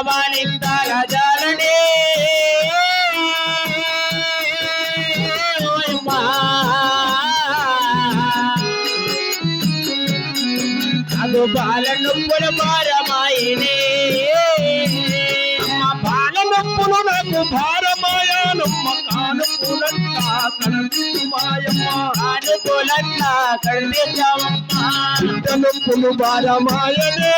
బాలింత గజాలనే ఓయమ్మా. బాల నొప్పుల భారమాయినే. అమ్మ బాల నొప్పులు నాకు భారమాయానమ్మ కానుకూలంతా కలదు మాయమ్మ అనుకూలంగా కడిపించావమ్మా నొప్పులు భారమాయనే.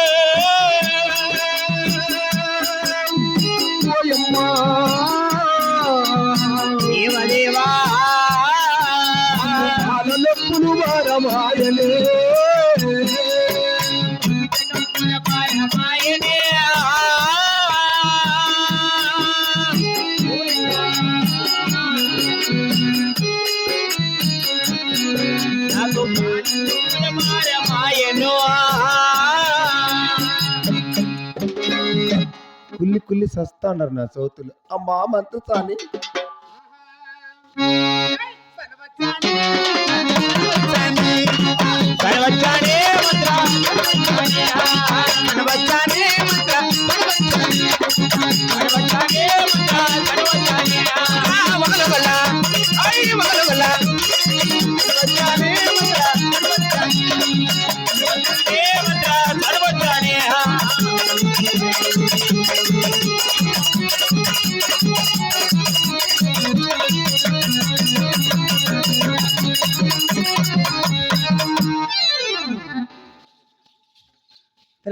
భారమాయను కుల్లి కుల్లి సస్తా అన్నారు నా సౌతులు. అమ్మా మంతు बच्चा ने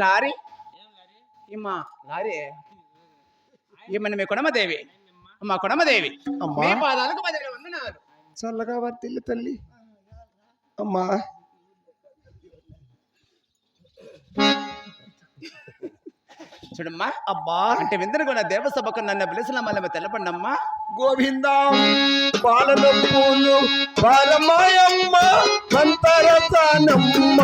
లారీ? ఏమ్మా? లారీ? ఏమన్నా మీ కొడమదేవి? అమ్మా కొడమదేవి. అమ్మా. మీ పాదాలకు పదివేల వందనాలు. చల్లగా వర్తిల్లు తల్లి. అమ్మా. చూడమ్మా. అమ్మా. అంటే విందరు కూడా దేవసభకు నన్ను పిలిచిన మళ్ళీ తెల్లపండమ్మా. గోవింద బాలమాయమ్మ మంతరసానమ్మ.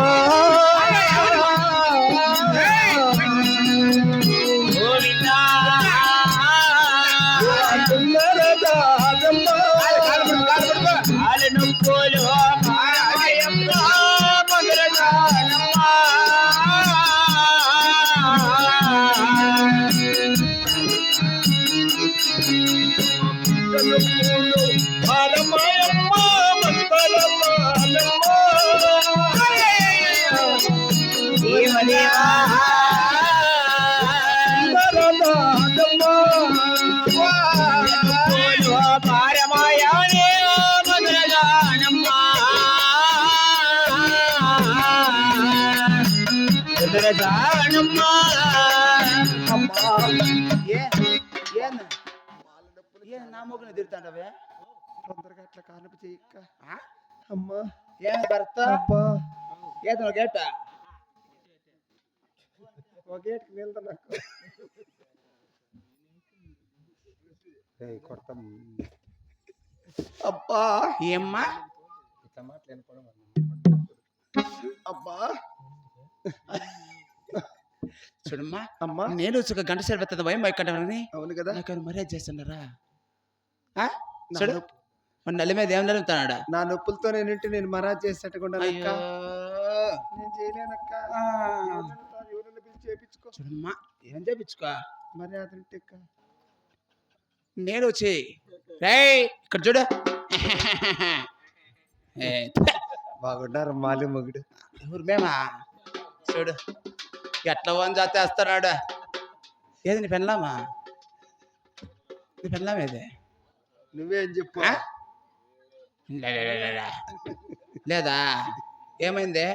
తిరుగుతాండవే తొందరగా అట్లా కానపు చేయక్క. అమ్మా. ఏం భర్త? అబ్బా. ఏదో గేట? ఒకేటికి వెళ్తా నాకు. ఏయ్, కొడతాం. అబ్బా ఏమ్మా? ఇట్లా మాట్లాడుకోవడం అబ్బా. చూడమ్మా అమ్మా. నేను ఒక గంట సేపు పెద్ద భయం భయకంటానని అవును కదా. నాకు మర్యాద చేస్తున్నారా? చూడు. మన నల్లి మీద ఏం నా నొప్పులతో నేనంటే నేను మరాజ్ చేసేట్టుకుండా అయ్యో. నేను చేయలేనక్క ఆ. ఎవరైనా పిలిచి చేపించుకో చూడమ్మా ఏం చేపించుకో అక్క. నేను వచ్చి ఇక్కడ చూడు. ఏ, బాగుండారు మాలి మొగుడు? ఎవరు మేమా? చూడు. ఎట్లా వన్ జాతేస్తున్నాడు? ఏది నీ పెళ్ళామా? నీ పెళ్ళాం ఏది నువ్వేం చెప్పు ఆ? లే, లే, లే, లే, లే. లేదా ఏమైంది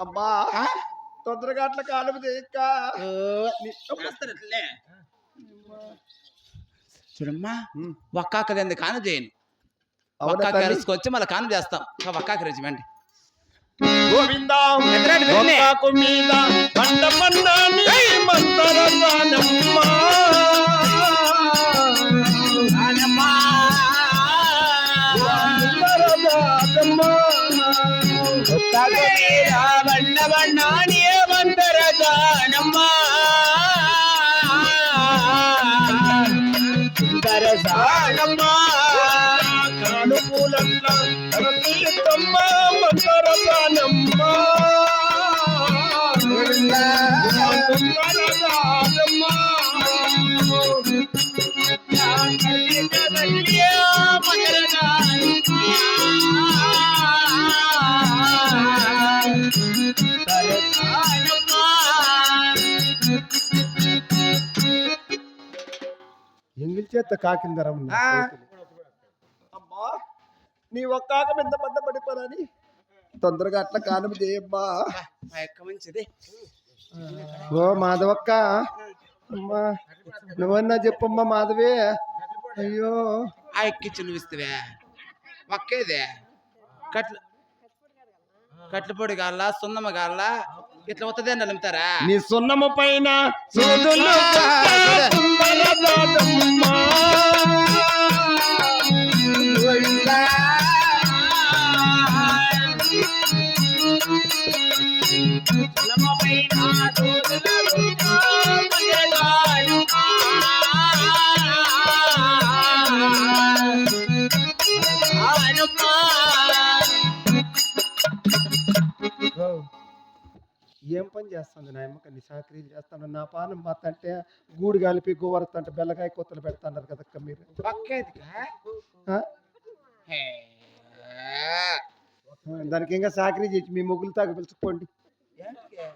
అబ్బా? తొందరగా అట్లా కాలం. చూడమ్మా ఒక్కాకది కాను చేయను ఒక్కాక తల్లి? అరుసుకొచ్చి మళ్ళీ కాను చేస్తాం ఒక్కాక రెజిమెంట్ గోవిందం. ఒక్కాకు మీద ಬಣ್ಣ ಬಣ್ಣ ನೀ ಮಂತರ ఇంకెత్త కాకిందరం ఆ. అమ్మా నీ ఒక్క ఆక మీద పడ్డ పడిపోరని? తొందరగా అట్లా కానం చేయమ్మా మంచిది. ఓ మాధవక్క అమ్మా నువ్వన్నా చెప్పమ్మా మాధవే. అయ్యో. ఆ ఎక్కిచ్చి నువ్వు ఇస్తావే. ఒక్కేదే. కట్లు కట్లు పొడి కావాలా సున్నమ్మ కావాలా ఇట్లా వస్తుంది అని నమ్ముతారా? నీ సున్నము పైన సోదులు ఏం పని చేస్తుంది నా అమ్మక నీ సాకరీలు చేస్తాను నా పానం మాత అంటే గూడు కలిపి గోవరత అంటే బెల్లకాయ కొత్తలు పెడతాన్నారు కదక్క మీరు. దానికి ఇంకా సాకరీ చేసి మీ ముగ్గులు తాగి పిలుచుకోండి?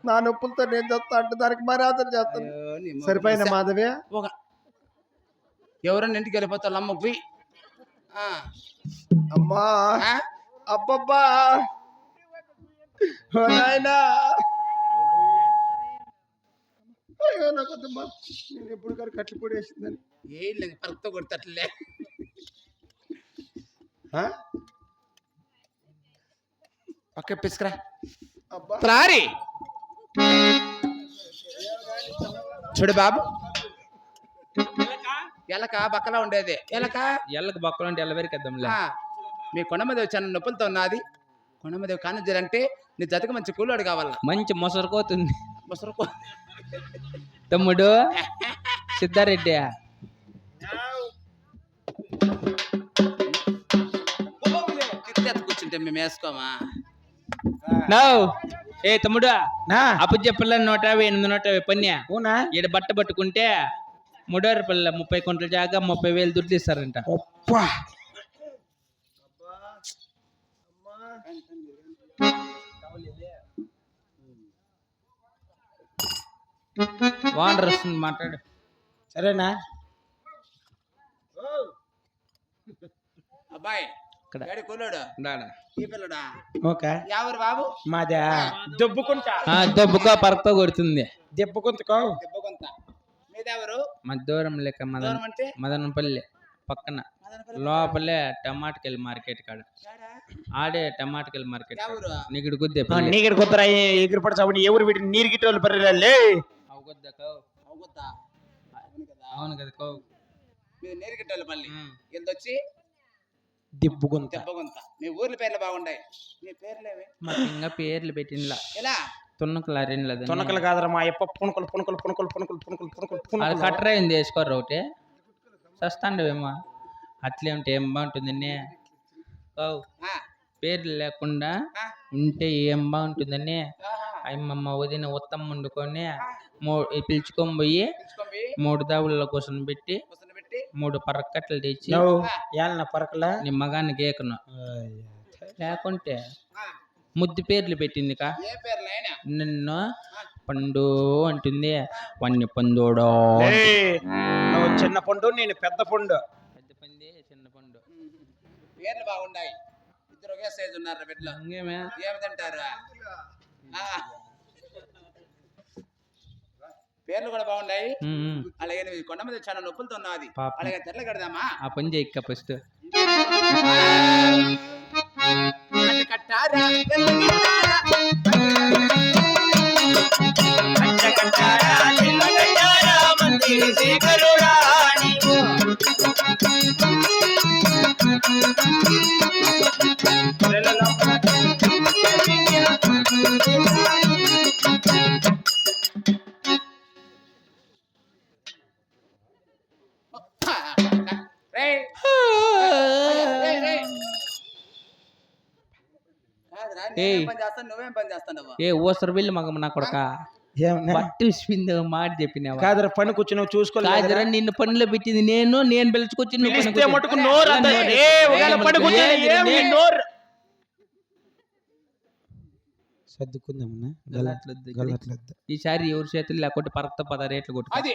నా నొప్పులతో నేను చేస్తా అంటే దానికి మర్యాద చేస్తాను. సరిపోయిన మాధవే? ఒక ఎవరన్నా ఇంటికి వెళ్ళిపోతావు అమ్మ పోయి. అమ్మా? అబ్బబ్బా. నాయనా. అయ్యో నాకు వద్దమ్మా నేను ఎప్పుడు గారు కట్లు పొడి వేసిందని. ఏం లేదు పరక్తో కొడతట్లే ఆ? ఒక్క పిసుకురా. అబ్బా. రారి. చూడు బాబు. ఎలక బక్కలా ఉండేది. ఎలక? ఎల్లకి బొక్కలు అంటే ఎల్లబెరికేద్దాంలే ఆ, మీ కొండమదేవి చాలా నొప్పులతో ఉన్నది. కొండమదేవి కానుజరంటే నీ జతకు మంచి కూలోడు కావాలా? మంచి మొసరుకోతుంది ముసరుకో తమ్ముడు సిద్ధారెడ్డి కూర్చుంటే మేము వేసుకోమా ఏ తమ్ముడు నా. అప్పుడు చెప్పలే నూట యాభై ఎనిమిది నూట యాభై పన్యా అవునా ఈడ బట్ట పట్టుకుంటే మూడోరు పిల్ల ముప్పై కొంటల జాగా ముప్పై వేలు దుడ్లు ఇస్తారంట అబ్బా వానర్ వస్తుంది మాట్లాడు. సరేనా? అబ్బాయి ఇక్కడ. ఏడు కూలోడు దాడా. ఈ పిల్లడా? ఓకే. ఎవరు బాబు? మాదా? దెబ్బకుంటా ఆ, దెబ్బకో పరకతో కొడుతుంది. దెబ్బకుంతకో దెబ్బ కొంత. మీదెవరు? మా దూరం లెక్క మదన మదనపల్లి పక్కన. లోపలే టమాటకాయల మార్కెట్ కాడ? ఆడే టమాటకాయల మార్కెట్ నీకుడు గుద్దే. నీగడి కుదరా ఎగిరి పడి చావని ఎవరు వీటి నీరు గిట్టి వాళ్ళు పర్రెలే అవుగుద్దా అవును కదా. అవును కదా కౌ. మీరు నేరుగిట్టాలి మళ్ళీ. ఉమ్. ఎంతొచ్చి? దెబ్బగొంత. మీ ఊర్ల పేర్లు బాగుంటాయి మీ పేర్లేవి మాకు ఇంకా పేర్లు పెట్టినలా ఎలా? తున్నకలు అరినలేదు తొనకలు కాదరా మా అప్ప పుణుకులు పుణుకులు పుణుకులు పుణుకులు పుణుకులు పుణుకులు అది పుణుకులు కట్టరా ఏంది వేసుకోరు ఒకటి. చస్తాండవేమో అట్లే ఉంటే ఏం బాగుంటుందని కౌ. ఆ, పేర్లు లేకుండా ఉంటే ఏం బాగుంటుందని. అమ్మమ్మ వదిన ఉత్తమ వండుకొని పిలుచుకొని పోయి మూడు దావుల కోసం పెట్టి కూర్చొని పెట్టి మూడు పరక్కట్లు తెచ్చి పరకలా? నీ మగాన్ని గేకను లేకుంటే ముద్దు పేర్లు పెట్టింది కా నిన్ను పండు అంటుంది. వన్య పందోడో నువ్వు చిన్న పండు నేను పెద్ద పండు. పెద్ద పంది చిన్న పండు. పేర్లు బాగుంటాయి ఇద్దరు ఒకే సైజు ఉన్నారు బిడ్డలు. ఏమి తింటారు? ఆ. పేర్లు కూడా బాగున్నాయి. అలాగే నువ్వు ఈ కొండ మీద చాలా నొప్పులతో ఉన్నది. అలాగే తెల్ల కడదామా? ఆ పని చేయక్క ఫస్ట్. కట్టారా? కట్టారా. చేస్తాను నువ్వేం పని చేస్తావు ఏ ఓసరు వెళ్ళి మగ నా కొడక. పట్టు మాట చెప్పినావా? కాదరా పని కూర్చున్నావు చూసుకోలేదు కాదురా నిన్ను పనిలో పెట్టింది నేను నేను పిలుచుకొచ్చి నువ్వు. మటుకు నోరు. ఏ, ఒకవేళ ఏం? నోరు. సర్దుకుందామన్నా? గలట్లొద్దు. ఈసారి ఎవరి చేతులు లేకుంటే పరక్త పద రేట్లు కొట్టు అది.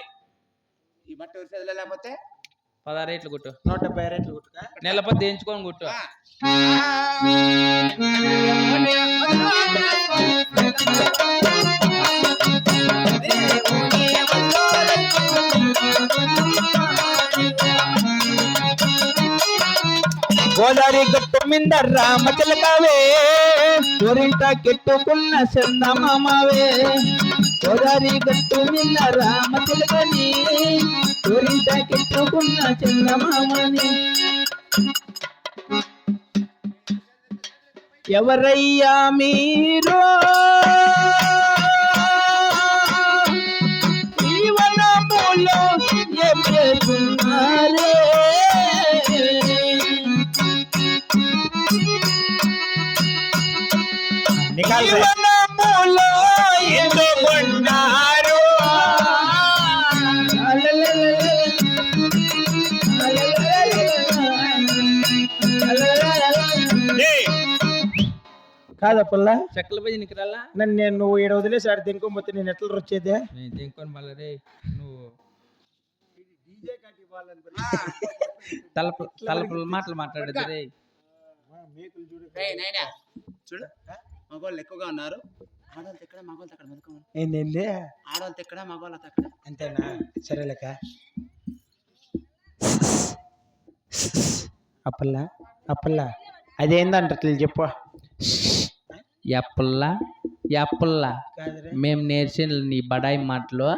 ఈ బట్ట ఎవరి చేతిలో లేకపోతే పదహారు రేట్లు కొట్టు. నూట డెబ్బై రేట్లు కొట్టుకా? నెల పద్దు ఎంచుకొని కొట్టు. గోదావరి గట్టు మీద రామ చిలకవే ఊరింట కెట్టుకున్న చందమామవే. గోదావరి గట్టు మీద రామ తెలుగని ఊరింట చిన్న మామని. ఎవరయ్యా మీరు? జీవనములో ఏం చేస్తున్నారే? జీవనములో కాదా పుల్ల చెక్కల పోయి నీకు రాలా నన్ను నేను నువ్వు ఈడ వదిలేసి ఆడ దింకోపోతే నేను ఎట్లా వచ్చేదే నేను దేనికొని మళ్ళీ రే నువ్వు తలపు తలపుల మాటలు మాట్లాడదు రే చూడు మగవాళ్ళు ఎక్కువగా ఉన్నారు. ఆడవాళ్ళతో ఎక్కడ మగవాళ్ళతో అక్కడ మెదుకోమని ఏంటండి ఆడవాళ్ళతో ఎక్కడ మగవాళ్ళతో అక్కడ? అంతేనా? సరేలేక అప్పల్లా అప్పల్లా అదేందంట చెప్పు. ఎప్పల్లా ఎప్పల్లా మేము నేర్చిన నీ బడాయి మాటలు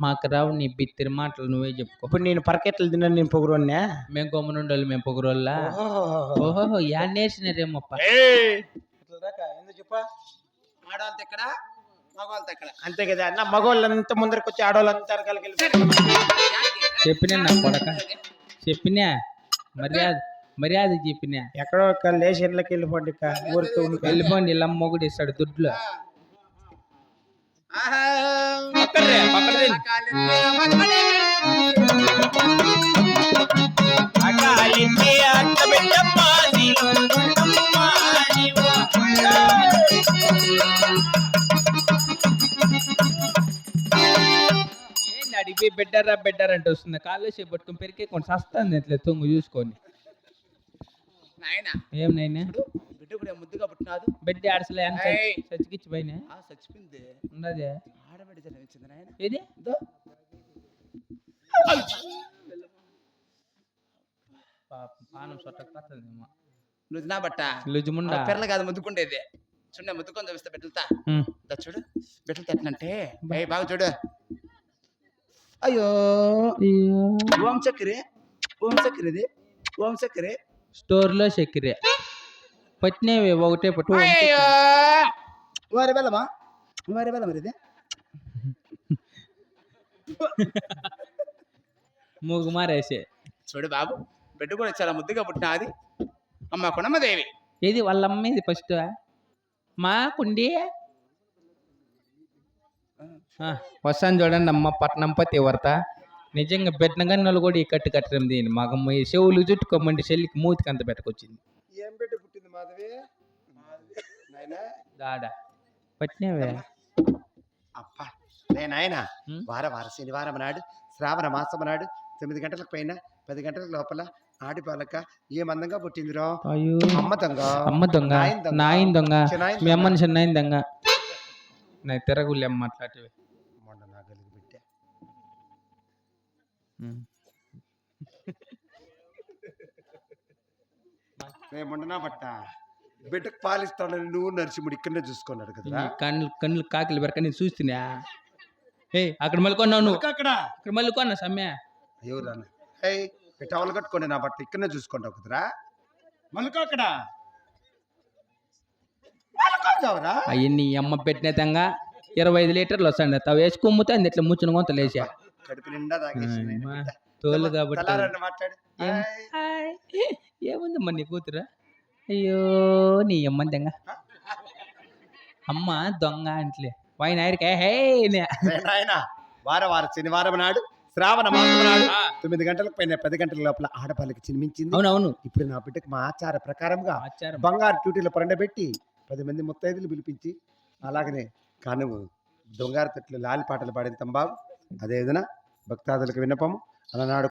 మాకు రావు నీ బిత్తిరి మాటలు నువ్వే చెప్పుకో. ఇప్పుడు నేను పరకెట్లు తిన్నాను నేను పొగురున్నా మేము గమ్మునుండోళ్ళు మేము పొగరోళ్ళ ఓహో. యా నేర్చినారేమప్ప చెప్పా? ఆడవాళ్ళతో మగవాళ్ళతో అంతే కదా నా మగవాళ్ళంతా ముందరికి వచ్చి ఆడవాళ్ళంతా కలిగి చెప్పినా నా కొడక? చెప్పినా? మర్యాద. మర్యాద చెప్పినా. ఎక్కడో ఒక లేషన్లకి వెళ్ళిపోండి ఇక ఊరికి వెళ్ళిపోండి ఇలా మొగుడు ఇస్తాడు దుడ్లు అడిగి బెడ్డరా బెడ్డర్ అంటే వస్తుంది. కాళ్ళు పట్టుకొని పెరికే కొంచెం సస్తాంది ఇట్లా తొంగు చూసుకొని. నాయనా. ఏం నైనా చూడు బిడ్డ కూడా ముద్దుగా పుట్టినాదు ఆడసలే అని. చచ్చికిచ్చి చచ్చిపోయింది. ఉన్నదే. ఆడబిడ్డ జన్మించింది నాయన. ఏది? పాపం పానం సొట్టకపోతుందేమో నువ్వు నా బట్ట? లుజుముండా కాదు ముద్దుకుండేది. చూడ ముద్దుకొని చూపిస్తా బిడ్డలతా. దా చూడు బిడ్డలు ఎట్లంటే? బాగా చూడు. అయ్యో. ఓం చక్కెరే ఓం చక్కెరది ఓం చక్కెరే స్టోర్లో చక్కెర. పట్టినవి ఒకటే పట్టు. వారి బెల్లమా? వారి ఇది మూగు మారేసే. చూడు బాబు బిడ్డ కూడా చాలా ముద్దుగా పుట్టినది అమ్మ కొనమ్మదేవి. ఏది వాళ్ళ అమ్మేది ఫస్ట్? మా కుండి? వస్తాను చూడండి అమ్మ పట్నం పతి వర్త నిజంగా పెట్టినగా నన్ను కూడా ఈ కట్టు కట్టడం దీని? మగమ్మ ఈ చెవులు చుట్టుకోమండి చెల్లికి మూతికి అంత పెట్టకొచ్చింది. ఏం పెట్టి పుట్టింది మాధవి? నాయనా? దాడ. పట్టినవే? అప్ప నే నాయన ఉం? వార వార శనివారం నాడు శ్రావణ మాసం నాడు తొమ్మిది గంటలకు పైన పది గంటల లోపల ఆడి పాలక ఏమందంగా పుట్టిందిరో అయ్యో. అమ్మ దొంగ. అమ్మ దొంగ. నాయన దొంగ. నాయన దొంగ. చిన్నాయన మీ దొంగ. అమ్మని చిన్నాయన దొంగ. నాకు తిరగులే అమ్మ అట్లాంటివి మొండ నా గలిగి బిడ్డ మొండనా బట్ట. బిడ్డకు పాలిస్తాడని నువ్వు నరసింహుడు ఇక్కడనే చూసుకున్నాడు కదరా. కళ్ళు కళ్ళు కాకిలు పెరక నేను చూస్తున్నా. ఏ అక్కడ మళ్ళీ నువ్వు? అక్కడ అక్కడ. మళ్ళీ కొన్నా సమ్మె? ఎవరు రాను? టవల్ కట్టుకోండి నా బట్ట ఇక్కడనే చూసుకుంటావు కదరా. మళ్ళీ అక్కడ. అవన్నీ అమ్మ పెట్టిన తంగా ఇరవై ఐదు లీటర్లు వస్తాండి తవ వేసి కుమ్ముతుంది ఇట్లా ముచ్చిన కొంత లేచా. కడుపు నిండా తాగేసి అమ్మా, తోలు కాబట్టి మాట్లాడు. మరి నీ కూతురు? అయ్యో నీ అమ్మ దొంగ అమ్మ దొంగ అంట్లే. వాయిన ఆయనకే హే నే. రే నాయనా వార వార శనివారం నాడు శ్రావణ మాసం నాడు తొమ్మిది గంటలకు పైన పది గంటల లోపల ఆడపాలకి చినిమించింది. అవునవును. ఇప్పుడు నా బిడ్డకు మా ఆచార ప్రకారంగా బంగారు డ్యూటీలో పండబెట్టి పది మంది ముత్తైదులు పిలిపించి అలాగనే కానువు దొంగారు తట్లు లాలి పాటలు పాడిన తంబాబు అదే విధంగా భక్తాదులకు విన్నపము అలనాడు